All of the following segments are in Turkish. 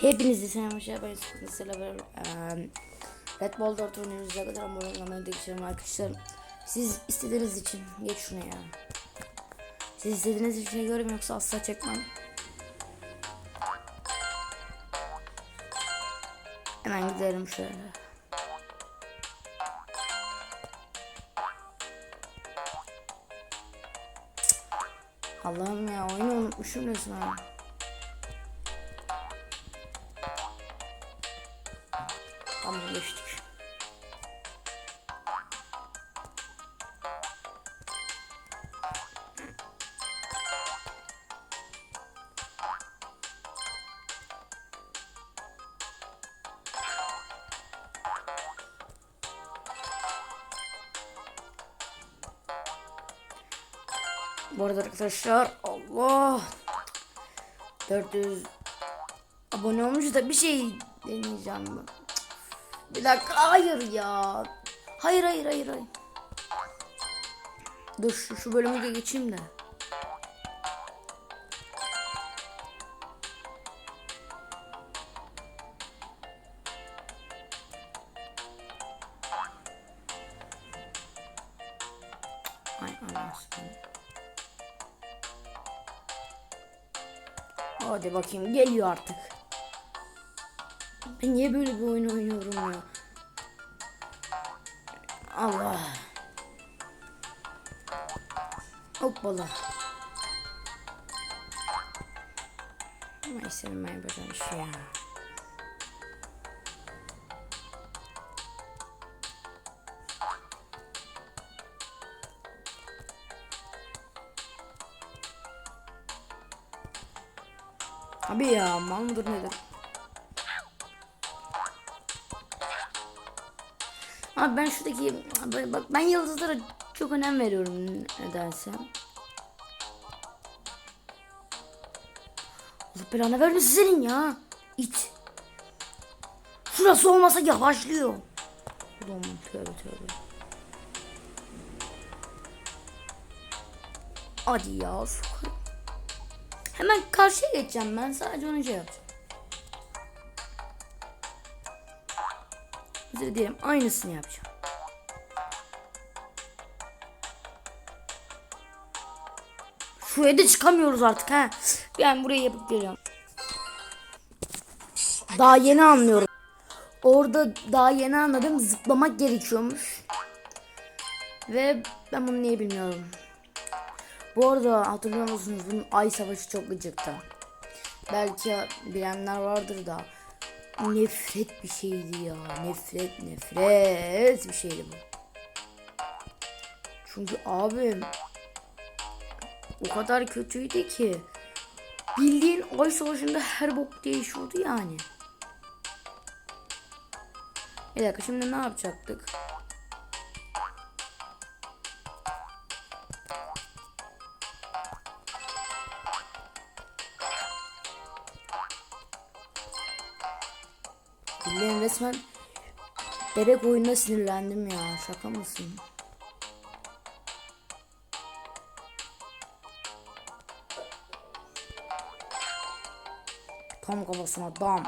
Hepinize selam hoş geldiniz. Mesela ben eee, Red Bull 4 oynuyoruz. Kadar olmayı da geçiyorum arkadaşlar. Siz istediğiniz için geç şunu ya. Siz istediğiniz için şey görüm yoksa asla çekmem. Hemen gidelim şöyle. Allah'ım ya oyunu unutmuşum resmen. Tamam geçtik. Bu arada arkadaşlar Allah 400 abone olmuş da bir şey deneyeceğim ben. Bir dakika hayır ya. Hayır hayır hayır hayır. Dur şu, şu bölümü de geçeyim de. Ay anasını. Hadi bakayım geliyor artık. Ben niye böyle bir oyun oynuyorum ya? Allah. Hoppala. Ama istedim ben yapacağım şey ya. Abi ya mal mıdır nedir? Abi ben şuradaki bak ben yıldızlara çok önem veriyorum nedense. Allah belanı vermesin senin ya. İt. Şurası olmasa yavaşlıyor. Ulan tövbe tövbe. Hadi ya. Hemen karşıya geçeceğim ben sadece onu şey yapacağım. Özür dilerim aynısını yapacağım. Şuraya da çıkamıyoruz artık ha. Ben burayı yapıp geliyorum. Daha yeni anlıyorum. Orada daha yeni anladım zıplamak gerekiyormuş. Ve ben bunu niye bilmiyorum. Bu arada hatırlıyor musunuz bunun ay savaşı çok gıcıktı. Belki bilenler vardır da nefret bir şeydi ya. Nefret nefret bir şeydi bu. Çünkü abim o kadar kötüydü ki bildiğin ay savaşında her bok değişiyordu yani. Bir dakika şimdi ne yapacaktık? Bildiğin resmen bebek oyununa sinirlendim ya. Şaka mısın? Tam kafasına dam.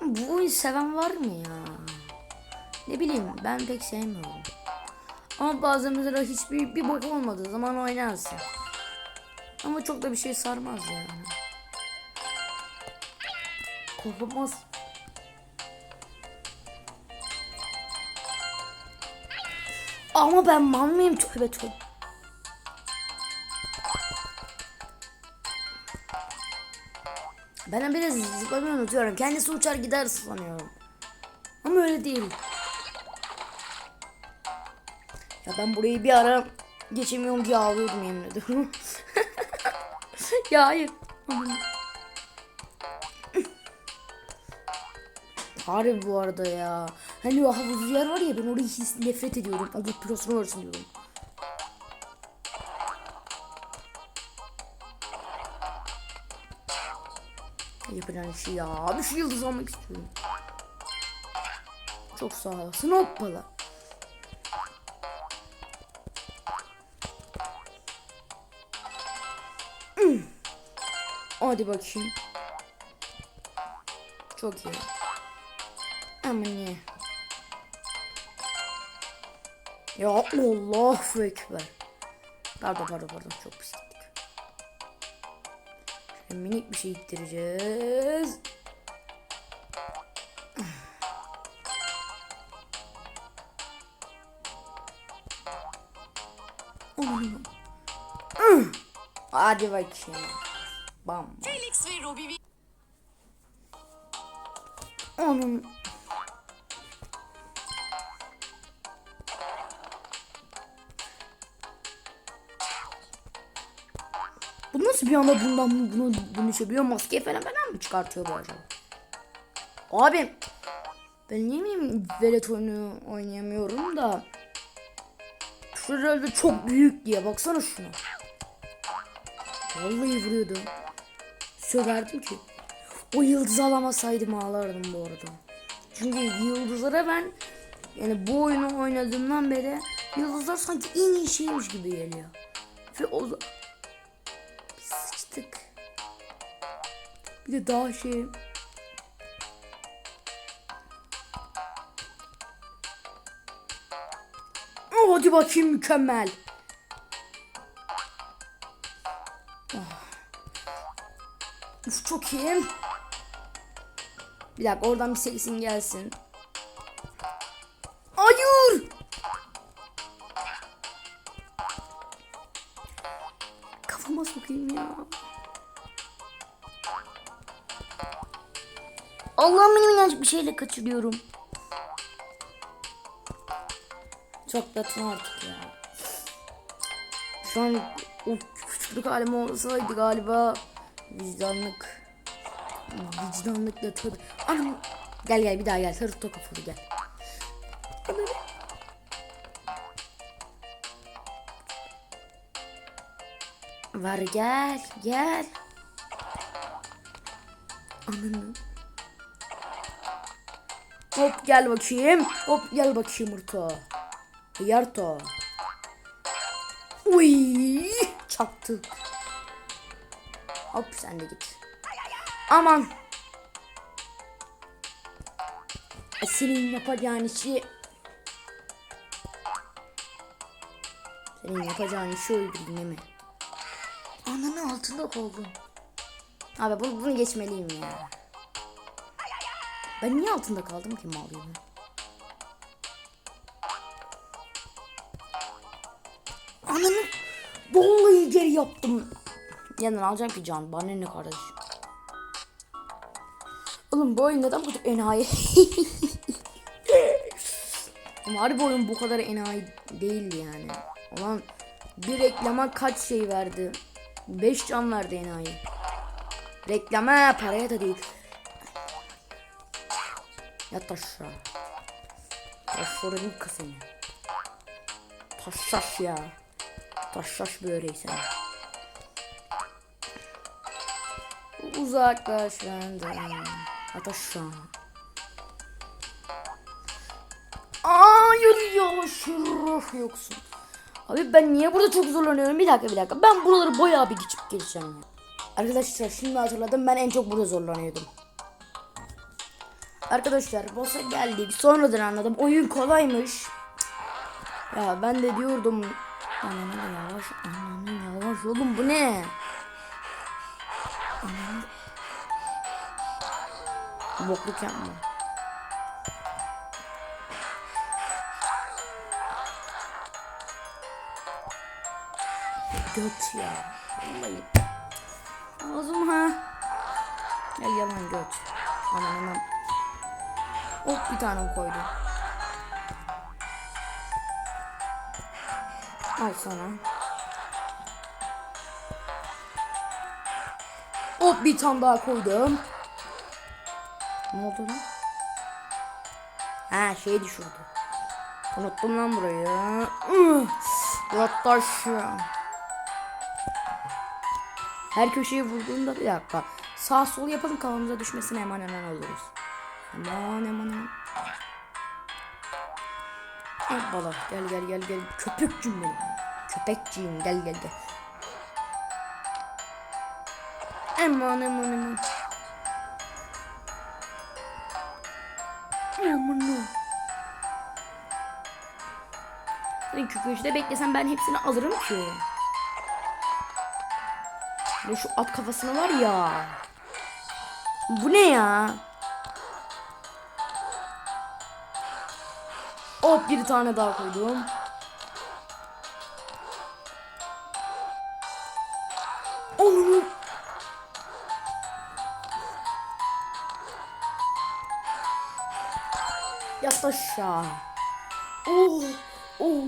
Bu oyunu seven var mı ya? Ne bileyim ben pek sevmiyorum. Ama bazen mesela hiçbir bir bok olmadığı zaman oynarsın. Ama çok da bir şey sarmaz yani. Korkmaz. Ama ben mal mıyım tövbe tövbe. Ben biraz zıplamayı unutuyorum. Kendisi uçar gider sanıyorum. Ama öyle değil. Ya ben burayı bir ara geçemiyorum diye ağlıyordum yemin ediyorum. ya hayır. Harbi bu arada ya. Hani o havuzlu yer var ya ben orayı hiç nefret ediyorum. Allah pirosunu versin diyorum. Yapacağın şey ya. Bir şu yıldız almak istiyorum. Çok sağ olasın hoppala. Hmm. Hadi bakayım. Çok iyi. İyi. Ya Allahu Ekber. Pardon pardon pardon çok pis gittik. Şöyle minik bir şey ittireceğiz. Hadi bakayım. Bam. Felix ve Robbie Onun nasıl bir anda bundan bunu bunu şey maske falan falan mı çıkartıyor bu acaba? Abi ben niye bileyim velet oyunu oynayamıyorum da Şu herhalde çok büyük diye baksana şuna. Vallahi vuruyordu. Söverdim ki. O yıldızı alamasaydım ağlardım bu arada. Çünkü yıldızlara ben yani bu oyunu oynadığımdan beri yıldızlar sanki en iyi şeymiş gibi geliyor. Ve o Bir de daha şey Oh, hadi bakayım mükemmel. Oh. Uf, çok iyi. Bir dakika oradan bir seksin gelsin. Hayır. Kafama sokayım ya. Allah'ım benim minnacık bir şeyle kaçırıyorum. Çok da artık ya. Şu an o küçüklük halim olsaydı galiba vicdanlık vicdanlıkla tabi. Anam gel gel bir daha gel sarı kafalı gel. Var gel gel. Ananı. Hop gel bakayım. Hop gel bakayım Urto. Yarto. Uy, çaktı. Hop sen de git. Aman. E, Senin yapacağın işi Senin yapacağın işi öldürdün değil mi? Ananın altında kaldım. Abi bunu, bunu geçmeliyim ya. Ben niye altında kaldım ki gibi? Ananı vallahi geri yaptım. Yanından alacağım ki can. Bana ne kardeşim. Oğlum bu oyun neden bu kadar enayi? Ama harbi oyun bu kadar enayi değil yani. Ulan bir reklama kaç şey verdi? 5 can verdi enayi. Reklama paraya da değil. Yat aşağı. Taşlarını kısın. Taşşaş ya. Taşşaş böreği sen. Uzaklaş benden. Yat aşağı. Hayır ya şeref yoksun. Abi ben niye burada çok zorlanıyorum? Bir dakika bir dakika. Ben buraları bayağı bir geçip geleceğim. Arkadaşlar şimdi hatırladım ben en çok burada zorlanıyordum. Arkadaşlar boss'a geldik. Sonradan anladım. Oyun kolaymış. Ya ben de diyordum. Ananı yavaş. Ananı yavaş oğlum bu ne? Ananı. Bokluk yapma. Göt ya. Vallahi. Ağzım ha. Gel yalan göt. Aman aman. Hop bir tane koydu. Al sana. Hop bir tane daha koydum. Ne oldu lan? Ha şey düşürdü. Unuttum lan burayı. Yatta aşağı. Her köşeye vurduğunda bir dakika. Sağ sol yapalım kafamıza düşmesine hemen hemen oluruz. Aman aman aman. Ah, Hoppala gel gel gel gel. Köpekcim benim. Köpekciğim gel gel gel. Aman aman aman. Aman aman. Çünkü köşede beklesem ben hepsini alırım ki. Ve şu at kafasına var ya. Bu ne ya? Hop bir tane daha koydum. Onu. Yat aşağı. Oh, oh,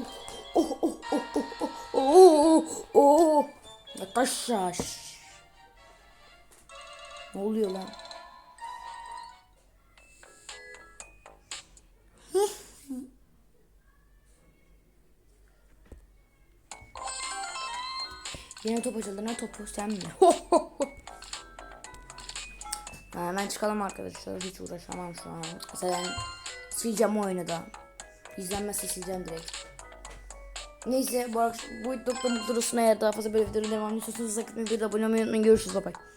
oh, oh, oh, oh, oh, oh, oh. Yat aşağı. Ne oluyor lan? Yine top açıldı. Ne topu sen mi? Ha, hemen çıkalım arkadaşlar. Hiç uğraşamam şu an. Mesela ben sileceğim oyunu da. İzlenmezse sileceğim direkt. Neyse bu, bu doktor mutlu eğer daha fazla böyle videoları devam ediyorsanız sakın bir abone olmayı unutmayın. Görüşürüz. Bye bye.